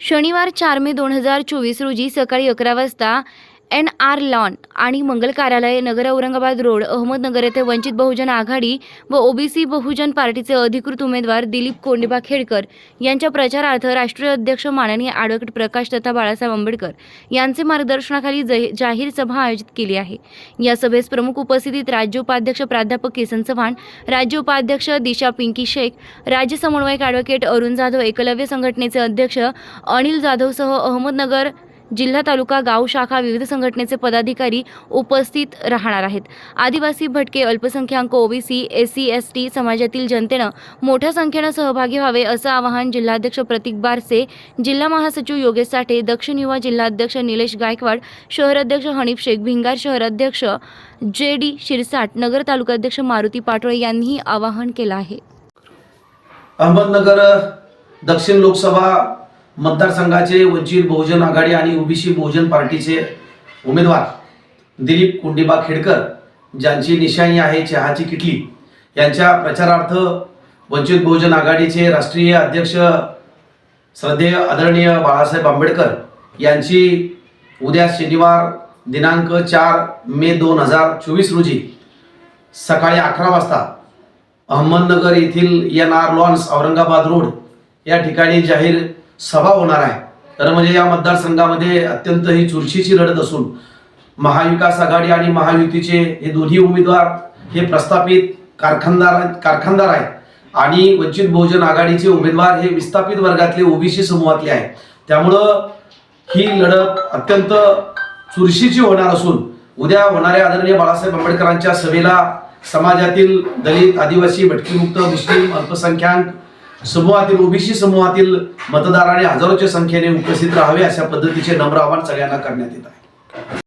शनिवार चार मे दोन हजार चोवीस रोजी सकाळी अकरा वाजता एन आर लॉन आणि मंगल कार्यालय नगर औरंगाबाद रोड अहमदनगर येथे वंचित बहुजन आघाडी व ओबीसी बहुजन पार्टीचे अधिकृत उमेदवार दिलीप कोंडिबा खेडकर यांच्या प्रचारार्थ राष्ट्रीय अध्यक्ष माननीय ॲडव्होकेट प्रकाश तथा बाळासाहेब आंबेडकर यांचे मार्गदर्शनाखाली जाहीर सभा आयोजित केली आहे. या सभेस प्रमुख उपस्थितीत राज्य उपाध्यक्ष प्राध्यापक किसन चव्हाण राज्य उपाध्यक्ष दिशा पिंकी शेख राज्य समन्वयक ॲडव्होकेट अरुण जाधव एकलव्य संघटनेचे अध्यक्ष अनिल जाधवसह अहमदनगर जिल्हा तालुका गाव शाखा विविध संघटनेचे पदाधिकारी उपस्थित राहणार आहेत. आदिवासी भटके अल्पसंख्याक OBC S C S T समाजातील जनतेनं मोठ्या संख्येनं सहभागी व्हावे असं आवाहन जिल्हाध्यक्ष प्रतीक बारसे जिल्हा महासचिव योगेश साठे दक्षिण युवा जिल्हाध्यक्ष निलेश गायकवाड शहराध्यक्ष हनीफ शेख भिंगार शहराध्यक्ष जे डी शिरसाट नगर तालुकाध्यक्ष मारुती पाटोळे यांनीही आवाहन केलं आहे. अहमदनगर दक्षिण लोकसभा मतदारसंघाचे वंचित बहुजन आघाडी आणि ओबीसी बहुजन पार्टीचे उमेदवार दिलीप कुंडीबा खेडकर ज्यांची निशाणी आहे चहाची किटली यांच्या प्रचारार्थ वंचित बहुजन आघाडीचे राष्ट्रीय अध्यक्ष श्रद्धेय आदरणीय बाळासाहेब आंबेडकर यांची उद्या शनिवार दिनांक चार मे दोन हजार चोवीस रोजी सकाळी अकरा वाजता अहमदनगर येथील N R lawns Aurangabad road या ठिकाणी जाहीर सभा होणार आहे. तर म्हणजे या मतदारसंघामध्ये अत्यंत ही चुरशीची लढत असून महाविकास आघाडी आणि महायुतीचे हे दोन्ही उमेदवार हे प्रस्थापित कारखानदार कारखानदार आहेत. आणि वंचित बहुजन आघाडीचे उमेदवार हे विस्थापित वर्गातले ओबीसी समूहातले आहेत. त्यामुळं ही लढत अत्यंत चुरशीची होणार असून उद्या होणाऱ्या आदरणीय बाळासाहेब आंबेडकरांच्या सभेला समाजातील दलित आदिवासी भटकीमुक्त मुस्लिम अल्पसंख्याक समूहातील ओबीसी समूहातील मतदारांनी हजारोच्या संख्येने उपस्थित राहावे अशा पद्धतीचे नम्र आवाहन सगळ्यांना करण्यात येत आहे.